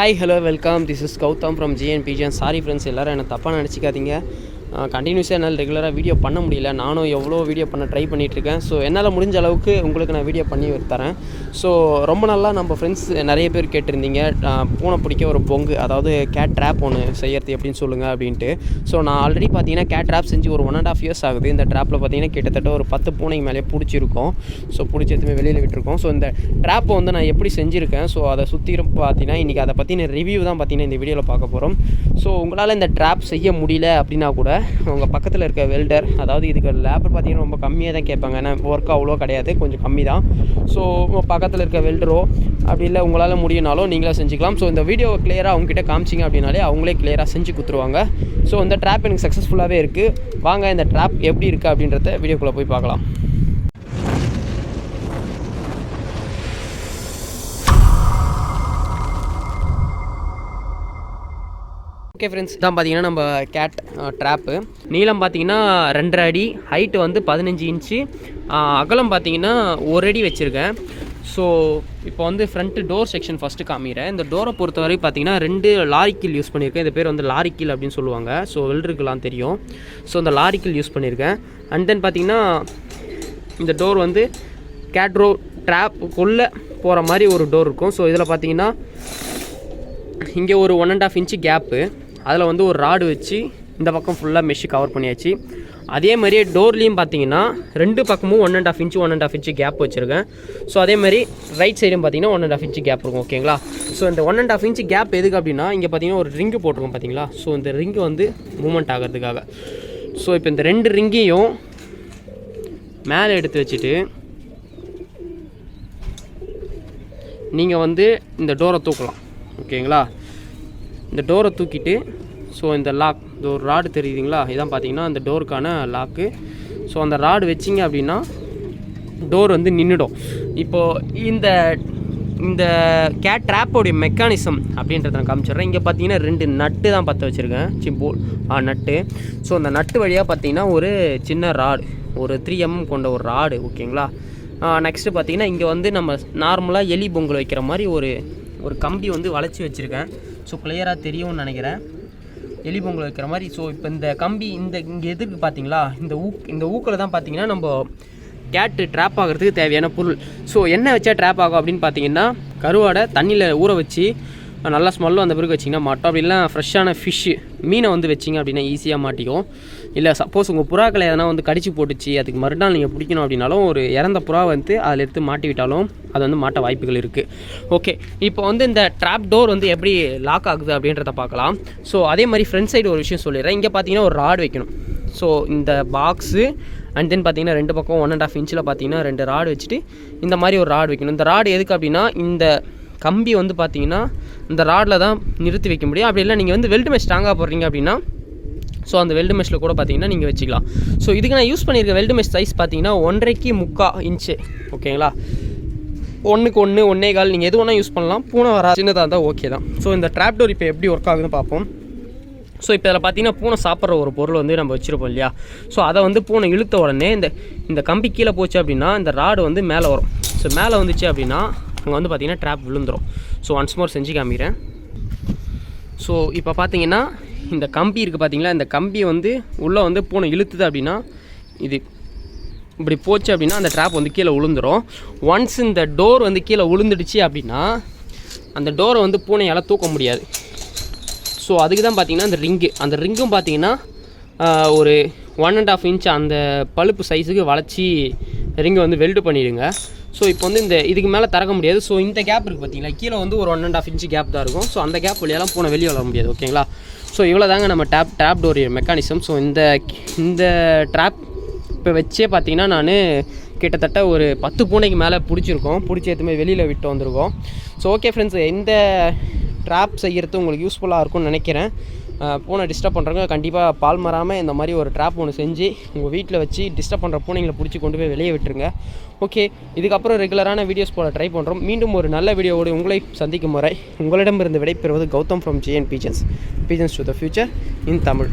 Hi hello welcome this is Gautham from GN pigeon sorry friends எல்லோரும் என்ன தப்பாக நினச்சிக்காதீங்க. கண்டினியூஸாக என்னால் ரெகுலராக வீடியோ பண்ண முடியல. நானும் எவ்வளோ வீடியோ பண்ண ட்ரை பண்ணிகிட்ருக்கேன் ஸோ என்னால் முடிஞ்ச அளவுக்கு உங்களுக்கு நான் வீடியோ பண்ணி தரேன். ஸோ ரொம்ப நல்லா நம்ம ஃப்ரெண்ட்ஸ் நிறைய பேர் கேட்டிருந்தீங்க. பூனை பிடிக்க ஒரு பொங்கு அதாவது கேட் ட்ராப் ஒன்று செய்யறது எப்படின்னு சொல்லுங்கள் அப்படின்ட்டு. ஸோ நான் ஆல்ரெடி பார்த்தீங்கன்னா கேட் ட்ராப் செஞ்சு ஒரு ஒன் அண்ட் ஆஃப் இயர்ஸ் ஆகுது. இந்த ட்ராப்பில் பார்த்தீங்கன்னா கிட்டத்தட்ட ஒரு பத்து பூனைக்கு மேலே பிடிச்சிருக்கோம். ஸோ பிடிச்சி எதுவுமே வெளியில் விட்டுருக்கோம். ஸோ இந்த ட்ராப்பை வந்து நான் எப்படி செஞ்சுருக்கேன்? ஸோ அதை சுற்றி பார்த்தீங்கன்னா இன்றைக்கி அதை பற்றின ரிவ்யூ தான் பார்த்தீங்கன்னா இந்த வீடியோவில் பார்க்க போகிறோம் ஸோ உங்களால் இந்த ட்ராப் செய்ய முடியல அப்படின்னா கூட உங்கள் பக்கத்தில் இருக்க வெல்டர் அதாவது இதுக்கு லேபர் பார்த்தீங்கன்னா ரொம்ப கம்மியாக தான் கேட்பாங்க. ஏன்னா ஒர்க் அவ்வளோ கிடையாது. கொஞ்சம் கம்மி தான். ஸோ உங்கள் பக்கத்தில் இருக்க வெல்டரோ அப்படி இல்லை உங்களால் முடியும்னாலும் நீங்களே செஞ்சுக்கலாம். ஸோ இந்த வீடியோ கிளியராக அவங்ககிட்ட காமிச்சிங்க அப்படின்னாலே அவங்களே கிளியராக செஞ்சு கொடுத்துருவாங்க. ஸோ இந்த ட்ராப் எனக்கு சக்ஸஸ்ஃபுல்லாகவே இருக்குது வாங்க இந்த ட்ராப் எப்படி இருக்குது அப்படின்றத வீடியோக்குள்ளே போய் பார்க்கலாம். ஓகே ஃப்ரெண்ட்ஸ் இதான் பார்த்தீங்கன்னா நம்ம கேட் ட்ராப்பு நீளம் பார்த்தீங்கன்னா ரெண்டரை அடி ஹைட்டு வந்து பதினஞ்சு இன்ச்சு அகலம் பார்த்தீங்கன்னா ஒரு அடி வச்சுருக்கேன். ஸோ இப்போ வந்து ஃப்ரண்ட்டு டோர் செக்ஷன் ஃபஸ்ட்டு காமிக்கிறேன். இந்த டோரை பொறுத்தவரை பார்த்தீங்கன்னா ரெண்டு லாரிக்கில் யூஸ் பண்ணியிருக்கேன். இந்த பேர் வந்து லாரிக்கில் அப்படின்னு சொல்லுவாங்க. ஸோ வெல்டருக்குலாம் தெரியும். ஸோ இந்த லாரிக்கில் யூஸ் பண்ணியிருக்கேன். அண்ட் தென் பார்த்தீங்கன்னா இந்த டோர் வந்து கேட்ரோ ட்ராப்புக்குள்ளே போகிற மாதிரி ஒரு டோர் இருக்கும். ஸோ இதில் பார்த்தீங்கன்னா இங்கே ஒரு one and half inch gap அதில் வந்து ஒரு ராடு வச்சு இந்த பக்கம் ஃபுல்லாக மெஷ்ஷு கவர் பண்ணியாச்சு. அதே மாதிரியே டோர்லேயும் பார்த்தீங்கன்னா ரெண்டு பக்கமும் one and half inch one and half inch gap வச்சுருக்கேன். ஸோ அதே மாதிரி ரைட் சைடும் பார்த்தீங்கன்னா one and half inch gap இருக்கும் ஓகேங்களா ஸோ இந்த one and half inch gap எதுக்கு அப்படின்னா இங்கே பார்த்தீங்கன்னா ஒரு ரிங்கு போட்டிருக்கோம் பார்த்தீங்களா? ஸோ இந்த ரிங்கு வந்து மூமெண்ட் ஆகிறதுக்காக. ஸோ இப்போ இந்த ரெண்டு ரிங்கையும் மேலே எடுத்து வச்சுட்டு நீங்கள் வந்து இந்த டோரை தூக்கலாம் ஓகேங்களா இந்த டோரை தூக்கிட்டு ஸோ இந்த லாக் இந்த ஒரு ராடு தெரியுதுங்களா? இதான் பார்த்தீங்கன்னா அந்த டோருக்கான லாக்கு ஸோ அந்த ராடு வச்சிங்க அப்படின்னா டோர் வந்து நின்றுடும் இப்போது இந்த இந்த கேட் ட்ராப்போடைய மெக்கானிசம் அப்படின்றத நான் காமிச்சிடுறேன். இங்கே பார்த்தீங்கன்னா ரெண்டு நட்டு தான் பற்ற வச்சுருக்கேன். சிம்போ ஆ நட்டு ஸோ அந்த நட்டு வழியாக பார்த்தீங்கன்னா ஒரு சின்ன ராடு ஒரு த்ரீ எம்எம் கொண்ட ஒரு ராடு ஓகேங்களா நெக்ஸ்ட்டு பார்த்தீங்கன்னா இங்கே வந்து நம்ம நார்மலாக எலி பொங்கல் வைக்கிற மாதிரி ஒரு ஒரு கம்பி வந்து வளைச்சி வச்சுருக்கேன். ஸோ கிளியராக தெரியும்னு நினைக்கிறேன். எலி பொங்கல் வைக்கிற மாதிரி. ஸோ இப்போ இந்த கம்பி இந்த இங்கே எதுக்கு பார்த்தீங்களா இந்த ஊக் இந்த ஊக்கில் தான் பார்த்தீங்கன்னா நம்ம கேட்டு ட்ராப் ஆகிறதுக்கு தேவையான பொருள். ஸோ என்ன வச்சா ட்ராப் ஆகும் அப்படின்னு பார்த்தீங்கன்னா கருவாடை தண்ணியில் ஊற வச்சு நல்லா ஸ்மெல்லும் அந்த பிறகு வச்சிங்கன்னா மாட்டோம். அப்படி இல்லை ஃப்ரெஷ்ஷான ஃபிஷ்ஷு மீனை வந்து வச்சிங்க அப்படின்னா ஈஸியாக மாட்டிக்கும். இல்லை சப்போஸ் உங்கள் புறாக்களை எதனா வந்து கடிச்சு போட்டுச்சு அதுக்கு மறுநாள் நீங்கள் பிடிக்கணும் அப்படின்னாலும் ஒரு இறந்த புறா வந்து அதில் எடுத்து மாட்டி விட்டாலும் அது வந்து மாட்ட வாய்ப்புகள் இருக்குது ஓகே இப்போ வந்து இந்த ட்ராப் டோர் வந்து எப்படி லாக் ஆகுது அப்படின்றத பார்க்கலாம். ஸோ அதே மாதிரி ஃப்ரண்ட் சைடு ஒரு விஷயம் சொல்லிடுறேன். இங்கே பார்த்தீங்கன்னா ஒரு ராடு வைக்கணும். ஸோ இந்த பாக்ஸு அண்ட் தென் பார்த்தீங்கன்னா ரெண்டு பக்கம் ஒன் அண்ட் ஆஃப் இன்ச்சில் பார்த்தீங்கன்னா ரெண்டு ராடு வச்சுட்டு இந்த மாதிரி ஒரு ராடு வைக்கணும். இந்த ராடு எதுக்கு அப்படின்னா இந்த கம்பி வந்து பார்த்தீங்கன்னா இந்த ராடில் தான் நிறுத்தி வைக்க முடியும். அப்படி இல்லை நீங்கள் வந்து வெல்டு மெஷ் ஸ்ட்ராங்காக போடுறீங்க அப்படின்னா ஸோ அந்த வெல்டு மெஷில் கூட பார்த்தீங்கன்னா நீங்கள் வச்சுக்கலாம். ஸோ இதுக்கு நான் யூஸ் பண்ணியிருக்க வெல்டு மெஷ் சைஸ் பார்த்தீங்கன்னா ஒன்றரைக்கு முக்கா இன்ச்சு ஓகேங்களா ஒன்றுக்கு ஒன்று ஒன்றே கால் நீங்கள் எது வேணால் யூஸ் பண்ணலாம். பூனை வரா சின்னதாக இருந்தால் ஓகே தான். ஸோ இந்த ட்ராப் டோர் இப்போ எப்படி ஒர்க் ஆகுதுன்னு பார்ப்போம். ஸோ இப்போ இதில் பார்த்தீங்கன்னா பூனை சாப்பிட்ற ஒரு பொருள் வந்து நம்ம வச்சுருப்போம் இல்லையா? ஸோ அதை வந்து பூனை இழுத்த உடனே இந்த இந்த கம்பி கீழே போச்சு அப்படின்னா இந்த ராடு வந்து மேலே வரும். ஸோ மேலே வந்துச்சு அப்படின்னா அங்கே வந்து பார்த்திங்கன்னா ட்ராப் விழுந்துடும் ஸோ ஒன்ஸ் மோர் செஞ்சு காமிக்கிறேன். ஸோ இப்போ பார்த்தீங்கன்னா இந்த கம்பி இருக்குது பார்த்தீங்களா இந்த கம்பி வந்து உள்ளே வந்து பூனை இழுத்துது அப்படின்னா இது இப்படி போச்சு அப்படின்னா அந்த ட்ராப் வந்து கீழே விழுந்துரும். ஒன்ஸ் இந்த டோர் வந்து கீழே விழுந்துடுச்சு அப்படின்னா அந்த டோரை வந்து பூனையால் தூக்க முடியாது. ஸோ அதுக்கு தான் பார்த்தீங்கன்னா அந்த ரிங்கு அந்த ரிங்கும் பார்த்தீங்கன்னா ஒரு ஒன் அண்ட் ஆஃப் இன்ச் அந்த பழுப்பு சைஸுக்கு வளைச்சி ரிங்கை வந்து வெல்டு பண்ணிடுங்க. ஸோ இப்போ வந்து இந்த இதுக்கு மேலே திறக்க முடியாது. ஸோ இந்த கேப் இருக்குது பார்த்தீங்களா கீழே வந்து ஒரு one and half inch gap தான் இருக்கும். ஸோ அந்த கேப் வழியெல்லாம் போன வெளியே வர முடியாது ஓகேங்களா ஸோ இவ்வளோ தாங்க நம்ம tap tap door mechanism so இந்த இந்த ட்ராப் இப்போ வச்சே பார்த்தீங்கன்னா நான் கிட்டத்தட்ட ஒரு பத்து பூனைக்கு மேலே பிடிச்சிருக்கோம். பிடிச்சி எதுவுமே வெளியில் விட்டு வந்திருக்கோம். ஸோ ஓகே ஃப்ரெண்ட்ஸ் இந்த ட்ராப் செய்கிறது உங்களுக்கு யூஸ்ஃபுல்லாக இருக்கும்னு நினைக்கிறேன். பூனை டிஸ்டர்ப் பண்ணுறவங்க கண்டிப்பாக பால் மறாமல் இந்த மாதிரி ஒரு ட்ராப் ஒன்று செஞ்சு உங்கள் வீட்டில் வச்சு டிஸ்டர்ப் பண்ணுற பூனைங்களை பிடிச்சி கொண்டு போய் வெளியே விட்டுருங்க. ஓகே இதுக்கப்புறம் ரெகுலரான வீடியோஸ் போல் ட்ரை பண்ணுறோம் மீண்டும் ஒரு நல்ல வீடியோவோடு உங்களை சந்திக்கும் முறை உங்களிடமிருந்து விடைபெறுவது Gautham from JN pigeons pigeons to the future in Tamil